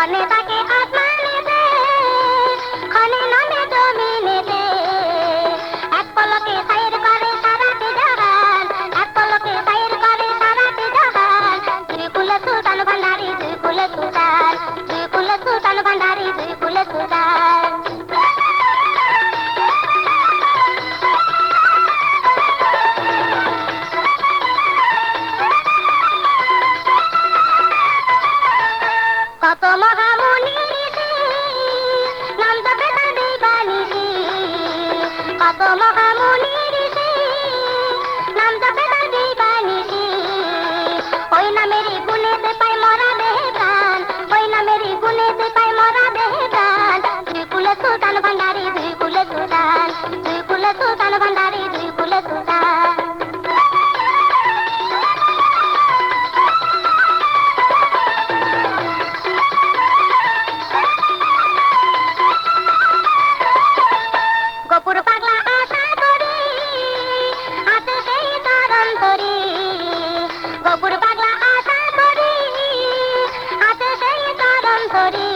我明白。যত মহামুনি নাম জপে তাদের কত মহামুনি নাম জপে তাদের বাণী ওই নামের গুণেতে পাই মরা দেহে ওই পাই মরা দেহে দুই কুলে দুই কুলে দুই কুলে করি গোপুর পাগলা আশা করি হাতে সেই চরণ করি।